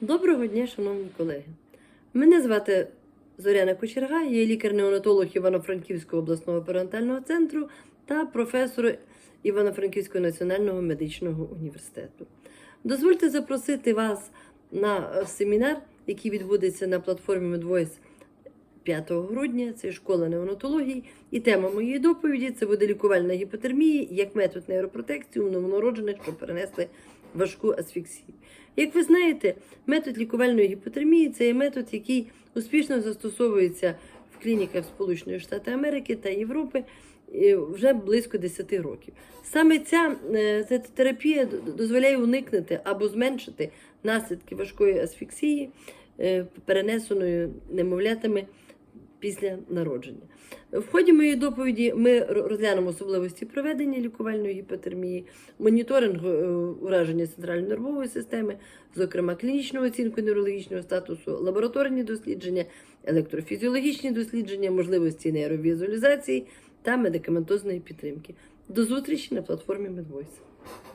Доброго дня, шановні колеги. Мене звати Зоряна Кочерга, я лікар-неонатолог Івано-Франківського обласного перинатального центру та професор Івано-Франківського національного медичного університету. Дозвольте запросити вас на семінар, який відбудеться на платформі MedVoice 5 грудня. Це школа неонатології. І тема моєї доповіді це буде лікувальна гіпотермія як метод нейропротекції у новонароджених, що перенесли важку асфіксію. Як ви знаєте, метод лікувальної гіпотермії це є метод, який успішно застосовується в клініках Сполучених Штатів Америки та Європи е, вже близько 10 років. Саме ця, е, ця терапія дозволяє уникнути або зменшити наслідки важкої асфіксії, е, перенесеної немовлятами після народження. В ході моєї доповіді ми розглянемо особливості проведення лікувальної гіпотермії, моніторинг е, ураження центральної нервової системи, зокрема клінічну оцінку неврологічного статусу, лабораторні дослідження, електрофізіологічні дослідження, можливості нейровізуалізації та медикаментозної підтримки. До зустрічі на платформі MedVoice.